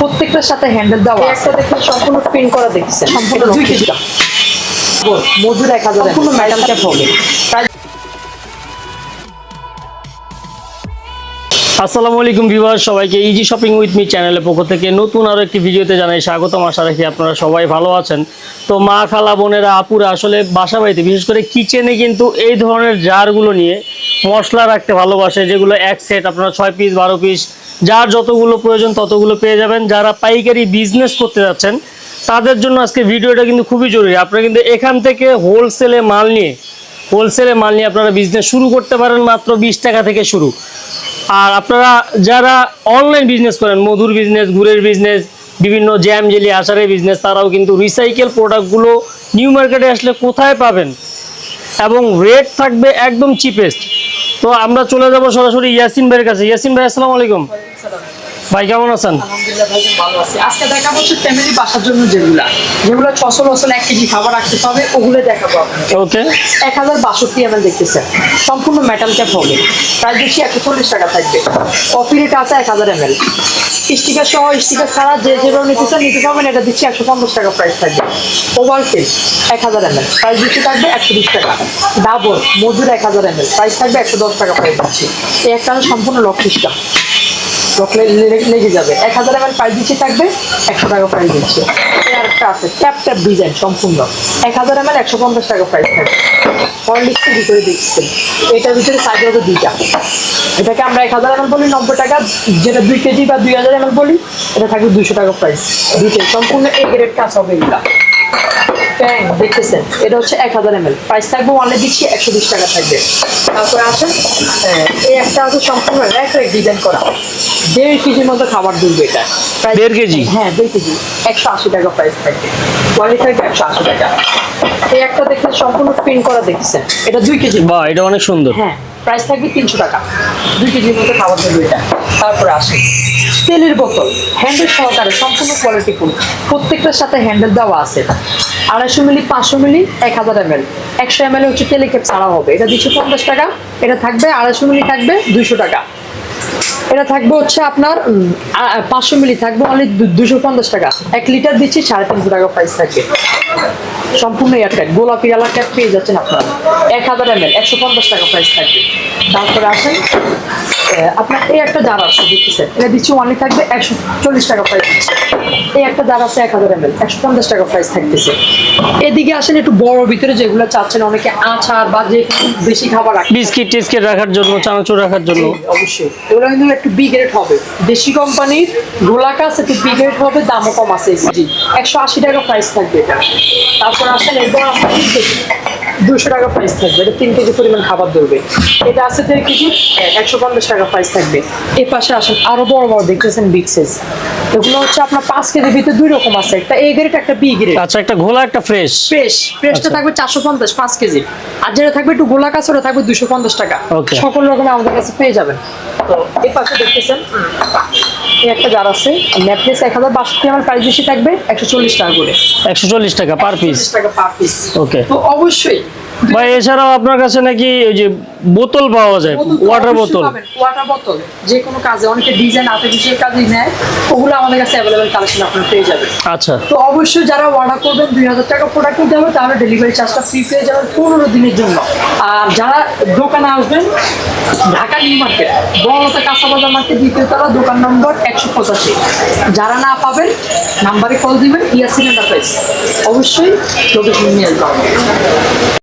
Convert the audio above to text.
প্রত্যেকটার সাথে হ্যান্ডেল দেওয়া একটা দেখে সম্পূর্ণ প্রিন্ট করা দেখছেন সম্পূর্ণ দুই দুই কেজি মজুর এক হাজার সম্পূর্ণ মেটাল ক্যাপ হবে। আসসালামু আলাইকুম ভিউয়ার সবাইকে ইজি শপিং উইথ মি চ্যানেলের পক্ষ থেকে নতুন আরও একটি ভিডিওতে জানাই স্বাগতম। আশা রাখি আপনারা সবাই ভালো আছেন। তো মা খালা বোনেরা আপুরা আসলে বাসা বাড়িতে বিশেষ করে কিচেনে কিন্তু এই ধরনের জারগুলো নিয়ে মশলা রাখতে ভালোবাসে যেগুলো এক সেট আপনারা ছয় পিস বারো পিস যার যতগুলো প্রয়োজন ততগুলো পেয়ে যাবেন। যারা পাইকারি বিজনেস করতে যাচ্ছেন, তাদের জন্য আজকে ভিডিওটা কিন্তু খুবই জরুরি। আপনারা কিন্তু এখান থেকে হোলসেলে মাল নিয়ে হোলসেলে মাল নিয়ে আপনারা বিজনেস শুরু করতে পারেন মাত্র বিশ টাকা থেকে শুরু। আর আপনারা যারা অনলাইন বিজনেস করেন, মধুর বিজনেস গুড়ের বিজনেস বিভিন্ন জ্যাম জেলি আচারের বিজনেস তারাও কিন্তু রিসাইকেল প্রোডাক্টগুলো নিউ মার্কেটে আসলে কোথায় পাবেন? এবং রেট থাকবে একদম চিপেস্ট তো আমরা চলে যাব সরাসরি ইয়াসিন ভাইয়ের কাছে। ইয়াসিন ভাই, আসসালামু আলাইকুম। ভাই কেমন আছেন? আলহামদুলিল্লাহ ভাই ভালো আছি। আজকে দেখাবো হচ্ছে ফ্যামিলি বাসার জন্য যেগুলা। যেগুলো ছশো লসল এক কেজি খাবার রাখতে হবে ওগুলো দেখাবো ওকে এক হাজার বাষট্টি এমএল দেখতেছেন। সম্পূর্ণ মেটাল ক্যাপ হবে। প্রায় বেশি একশো চল্লিশ টাকা থাকবে। কফি রেট আছে এক হাজার এমএল স্টিকার সহ স্টিকার ছাড়া যে যেভাবে নিতে চান নিতে পারবেন। এটা দিচ্ছি একশো পঞ্চাশ টাকা প্রাইস থাকবে। ওভার ফিল এক হাজার এমএল প্রাইস দিচ্ছি থাকবে একশো বিশ টাকা। ডাবল মজুর এক হাজার এমএল প্রাইস থাকবে একশো দশ টাকা প্রাইস দিচ্ছি। এই একটা হলো সম্পূর্ণ লক্ষিসটা লকলে লেগে যাবে। এক হাজার এমএল প্রাইস দিচ্ছি থাকবে, একশো টাকা প্রাইস দিচ্ছে। আরেকটা আছে ট্যাপ ট্যাপ ডিজাইন সম্পূর্ণ। এক হাজার এমএল একশো পঞ্চাশ টাকা প্রাইস থাকবে। হরলিক্সের ভিতরে দেখছেন এটার ভিতরে সাইজ হবে দুইটা। এটাকে আমরা এক হাজার এমএল বলি, নব্বই টাকা। যেটা দুই কেজি বা দুই হাজার এমএল বলি, এটা থাকবে দুইশো টাকা প্রাইস দুইটাই, সম্পূর্ণ এ গ্রেড কাজ হবে এগুলা। প্যান দেখতেছেন? এটা হচ্ছে এক হাজার এমএল প্রাইস থাকবে ওয়ানে দিচ্ছি একশো বিশ টাকা থাকবে। তারপরে আসেন। হ্যাঁ, এই একটা হচ্ছে সম্পূর্ণ র্যাক র্যাক ডিজাইন করা। দেড় কেজির মতো খাবার দুলবে এটা। প্রায়- দেড় কেজি? হ্যাঁ দেড় কেজি। একশো আশি টাকা প্রাইস থাকবে। কোয়ালিটি থাকবে একশো আশি টাকা। এই একটা দেখছেন সম্পূর্ণ প্রিন্ট করা দেখছেন এটা দুই কেজি। বা এটা অনেক সুন্দর। হ্যাঁ প্রাইস থাকবে তিনশো টাকা। দুই কেজির মতো খাবার দেবে এটা। তারপরে আসে তেলের বোতল হ্যান্ডেল সহকারে সম্পূর্ণ কোয়ালিটি ফুল প্রত্যেকটার সাথে হ্যান্ডেল দেওয়া আছে। আড়াইশো মিলি, পাঁচশো মিলি, এক হাজার এম এল একশো এম এল হচ্ছে টেলিকেপ ছাড়া হবে। এটা দুশো পঞ্চাশ টাকা। এটা থাকবে আড়াইশো মিলি, থাকবে দুইশো টাকা। এটা থাকবে হচ্ছে আপনার পাঁচশো মিলি থাকবে অনলি দুশো পঞ্চাশ টাকা। এক লিটার দিচ্ছি, সাড়ে তিনশো টাকা প্রাইস থাকবে। সম্পূর্ণ এয়ারটাইট গোলাপি এলাকা ক্যাপ পেয়ে যাচ্ছেন আপনারা। এক হাজার এম এল একশো পঞ্চাশ টাকা প্রাইস থাকবে। তারপরে আসেন আপনার এই একটা জার আছে দেখতেছেন? এটা দিচ্ছি ওয়ানলি থাকবে একশো চল্লিশ টাকা প্রাইস দিচ্ছে। এই একটা জার আছে এক হাজার এম এল একশো পঞ্চাশ টাকা প্রাইস থাকতেছে। এদিকে আসেন একটু বড় ভিতরে যেগুলো চাচ্ছেন অনেকে আচার বা যে বেশি খাবার রাখেন বিস্কিট টিস্কিট রাখার জন্য চানাচুর রাখার জন্য। অবশ্যই। এগুলো কিন্তু একটু বিগ রেট হবে। দেশি কোম্পানির গোলাকাস একটু বিগ রেট হবে দামও কম আছে। জি একশো আশি টাকা প্রাইস থাকবে এটা। তারপর আসেন এরপর আপনার দুশো টাকা প্রাইস থাকবে এটা তিন কেজি পরিমাণ খাবার ধরবে। এটা আছে দেড় কেজি একশো পঞ্চাশ টাকা প্রাইস থাকবে। এর পাশে আসেন আরও বড় বড় দেখতেছেন বিগ সাইজ এগুলো হচ্ছে আপনার পাঁচ কেজির ভিতরে দুই রকম আছে একটা এ গ্রেড একটা বি গ্রেড আচ্ছা একটা ঘোলা একটা ফ্রেশ ফ্রেশ ফ্রেশটা। থাকবে চারশো পঞ্চাশ পাঁচ কেজি। আর যেটা থাকবে একটু গোলা কাছে ওটা থাকবে দুশো পঞ্চাশ টাকা। সকল রকম আমাদের কাছে পেয়ে যাবেন। তো এই পাশে দেখতেছেন একটা জার আছে। নেকলেস এক হাজার বাষট্টি আমার প্রাইস বেশি থাকবে একশো চল্লিশ টাকা করে। একশো চল্লিশ টাকা পার পিস টাকা পার পিস ওকে তো অবশ্যই ভাই এছাড়াও আপনার কাছে নাকি ওই যে বোতল পাওয়া যায় ওয়াটার বোতল ওয়াটার বোতল যে কোনো কাজে অনেকে ডিজাইন আর্টিফিশিয়াল কাজে নেয় ওগুলো আমাদের কাছে অ্যাভেলেবেল কালেকশন আপনারা পেয়ে যাবেন। আচ্ছা। তো অবশ্যই যারা অর্ডার করবেন দুই হাজার টাকা প্রোডাক্ট নিতে হবে তাহলে ডেলিভারি চার্জটা ফ্রি পেয়ে যাবেন পনেরো দিনের জন্য। আর যারা দোকানে আসবেন ঢাকা নিউ মার্কেট বড়লতা কাঁচাবাজার মার্কেট দ্বিতীয় তলা দোকান নম্বর একশো পঁচাশি। যারা না পাবেন নাম্বারে কল দিবেন ইয়াসিন এন্টারপ্রাইজ অবশ্যই লোকেশন নিয়ে আসবেন।